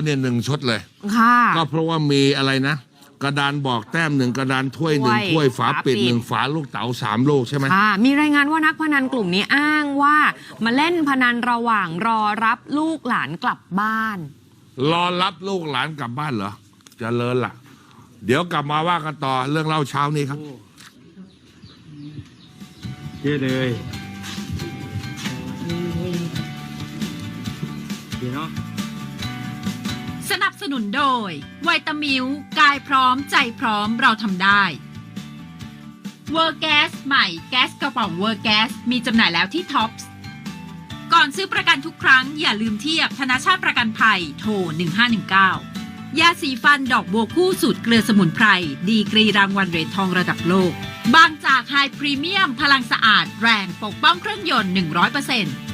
คนเนี่ยหนึ่งชุดเลย ค่ะ ก็เพราะว่ามีอะไรนะ กระดานบอกแต้มหนึ่งกระดานถ้วยหนึ่งถ้ถ้ววยยฝาปิดฝาปิดหนึ่งฝาลูกเต๋าสามลูกใช่ไหมค่ะมีรายงานว่านักพนันกลุ่มนี้อ้างว่า มาเล่นพนันระหว่างรอรับลูกหลานกลับบ้าน รอรับลูกหลานกลับบ้านเหรอเจะเลินล่ะ เดี๋ยวกลับมาว่ากันต่อเรื่องเล่าเช้านี้ครับเยอะเลยดีเนาะ สนับสนุนโดยไวตามิวกายพร้อมใจพร้อมเราทำได้เวอร์แกสใหม่แก๊สกระป๋องเวอร์แกสมีจำหน่ายแล้วที่ท็อปส์ก่อนซื้อประกันทุกครั้งอย่าลืมเทียบธนาชาติประกันภัยโทร 1519 ยาสีฟันดอกบัวคู่สูตรเกลือสมุนไพร ดีกรีรางวัลเหรียญทองระดับโลก บางจากไฮพรีเมียม พลังสะอาดแรงปกป้องเครื่องยนต์ 100%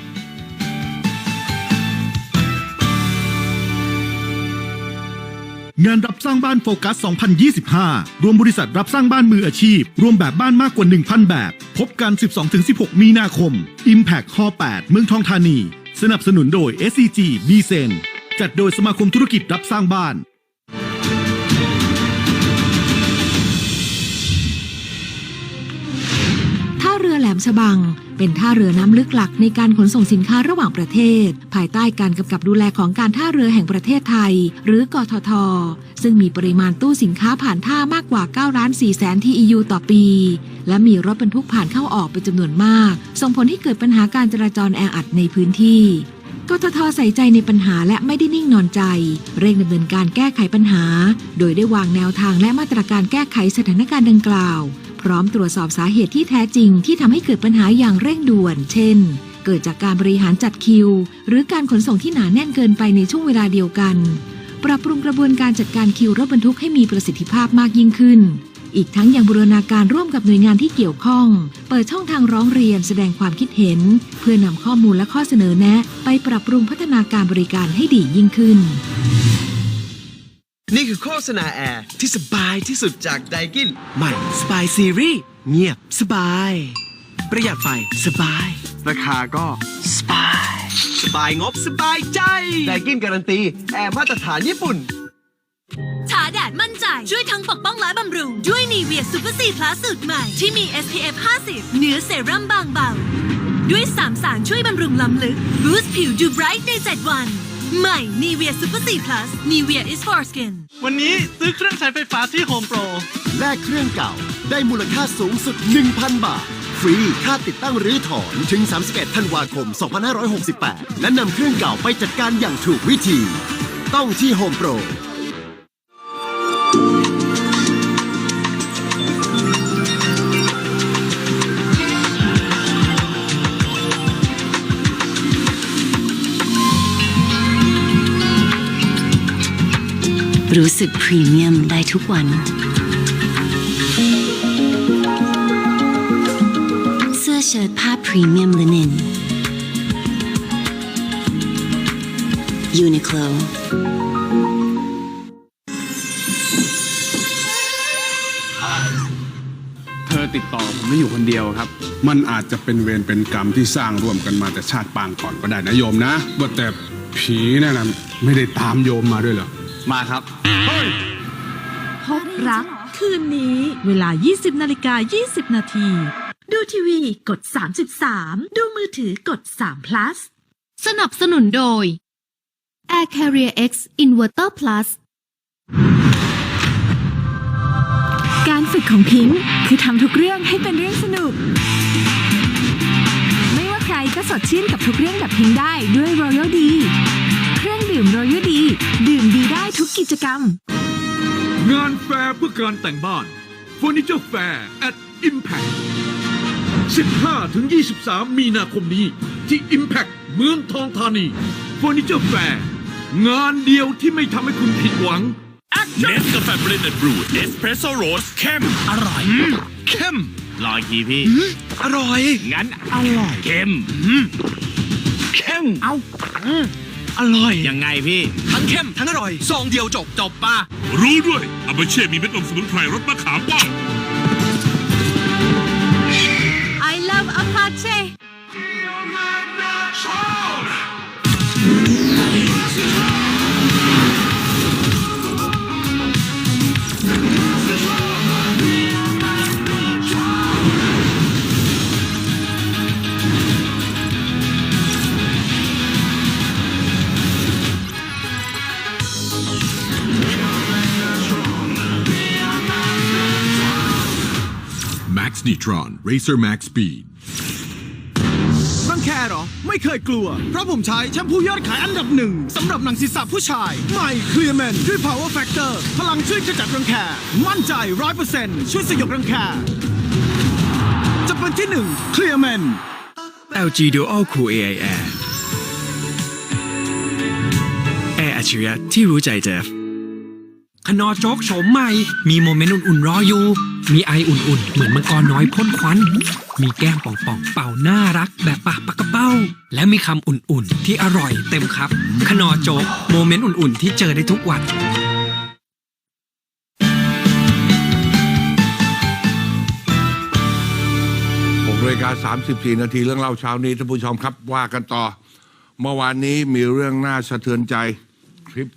งานรับสร้างบ้านโฟกัส 2025 รวมบริษัทรับสร้างบ้านมืออาชีพ รวมแบบบ้านมากกว่า 1,000 แบบ พบกัน 12-16 มีนาคม Impact Hall 8เมืองทองธานี สนับสนุนโดย SCG b s e n จัดโดยสมาคมธุรกิจรับสร้างบ้าน เรือแหลมฉบัง เป็นท่าเรือน้ำลึกหลักในการขนส่งสินค้าระหว่างประเทศ ภายใต้การกำกับดูแลของการท่าเรือแห่งประเทศไทย หรือกทท ซึ่งมีปริมาณตู้สินค้าผ่านท่ามากกว่า9ล้าน4แสน TEU ต่อปี และมีรถบรรทุกผ่านเข้าออกเป็นจำนวนมาก ส่งผลให้เกิดปัญหาการจราจรแออัดในพื้นที่กททใส่ใจในปัญหาและไม่ได้นิ่งนอนใจ เร่งดำเนินการแก้ไขปัญหา โดยได้วางแนวทางและมาตรการแก้ไขสถานการณ์ดังกล่าวพร้อมตรวจสอบสาเหตุที่แท้จริงที่ทำให้เกิดปัญหาอย่างเร่งด่วน เช่น เกิดจากการบริหารจัดคิว หรือการขนส่งที่หนาแน่นเกินไปในช่วงเวลาเดียวกัน ปรับปรุงกระบวนการจัดการคิวรถบรรทุกให้มีประสิทธิภาพมากยิ่งขึ้น อีกทั้งยังบูรณาการร่วมกับหน่วยงานที่เกี่ยวข้อง เปิดช่องทางร้องเรียนแสดงความคิดเห็น เพื่อนำข้อมูลและข้อเสนอแนะ ไปปรับปรุงพัฒนาการบริการให้ดียิ่งขึ้น นี่คือโฆษณาแอร์ที่สบายที่สุดจากไดกินใหม่สบายซีรีส์เงียบสบาย ประหยัดไฟสบาย ราคาก็สบาย สบายงบสบายใจไดกินการันตี แอร์มาตรฐานญี่ปุ่นทาแดดมั่นใจ ช่วยทั้งปกป้องและบำรุง ด้วยนีเวียซูเปอร์ซีพลัสสูตรใหม่ ที่มี SPF 50 เนื้อเซรั่มบางเบา ด้วย3สารช่วยบำรุงล้ำลึกบูสต์ผิวดูไบรท์ใน 7 วัน ใหม่นีเวียซูเปอร์ซีพลัสนีเวีย is for skin วันนี้ซื้อเครื่องใช้ไฟฟ้าที่โฮมโปรแลกเครื่องเก่า ได้มูลค่าสูงสุด 1,000 บาท ฟรีค่าติดตั้งหรือถอนถึง 31 ธันวาคม 2568 และนำเครื่องเก่าไปจัดการอย่างถูกวิธี ต้องที่โฮ รู้สึกพรีเมียมได้ทุกวัน เสื้อเชิ้ตผ้าพรีเมียมลินินยูนิโคลเธอติดต่อผมไม่อยู่คนเดียวครับ มันอาจจะเป็นเวรเป็นกรรมที่สร้างร่วมกันมาแต่ชาติปางก่อนก็ได้นะโยมนะว่าแต่ผีนั่นนะไม่ได้ตามโยมมาด้วยเหรอ มาครับ พบรัก คืนนี้เวลา 20นาฬิกา20 นาที ดูทีวีกด 33 ดูมือถือกด3 plus สนับสนุนโดย Air Carrier X Inverter Plus การฝึกของพิงค์คือทำทุกเรื่องให้เป็นเรื่องสนุก ไม่ว่าใครก็สดชื่นกับทุกเรื่องแบบพิงค์ได้ด้วย Royal D เครื่องดื่ม Royal D ดื่มดีได้ทุ กกิจกรรม งานแฟร์เพื่อการแต่งบ้าน Furniture Fair at Impact 15ถึง23 มีนาคมนี้ ที่ Impact เมืองทองธานี Furniture Fair งานเดียวที่ไม่ทำให้คุณผิดหวัง เนสกาแฟเบรนด์บรูเอสเพรสโซ่โรสเข้มอร่อยเข้มรออีกทีพี่ อร่อย งั้นอร่อยเข้มเข้มเอา อร่อย ยังไงพี่ ทั้งเข้มทั้งอร่อย ซองเดียวจบ จบป่ะ รู้ด้วยอาเบเช่มีเม็ดอมสมุนไพรรสมะขามป้อม I love Apache เ Disneytron Racer Max Speed รังแคเหรอ ไม่เคยกลัว เพราะผมใช้แชมพูยอดขายอันดับหนึ่งสำหรับหนังศีรษะผู้ชาย ใหม่ Clearman ด้วย Power Factor พลังช่วยขจัดรังแค มั่นใจ100%ช่วยสยบรังแค จะเป็นที่หนึ่ง Clearman LG Dual Cool AI Air แอร์อัจฉริยะที่รู้ใจเจฟขนอโจ๊กโฉมใหม่ มีโมเมนต์อุ่นๆรออยู่ มีไออุ่นๆ เหมือนมังกรน้อยพ่นควัน มีแก้มป่องๆ เป่าน่ารักแบบปากปากกระเป้า และมีคำอุ่นๆ ที่อร่อยเต็มครับ ขนอโจ๊กโมเมนต์อุ่นๆ ที่เจอได้ทุกวัน6นาฬิการ34 นาทีเรื่องเล่าเช้านี้ท่านผู้ชมครับว่ากันต่อ เมื่อวานนี้มีเรื่องน่าสะเทือนใจคลิป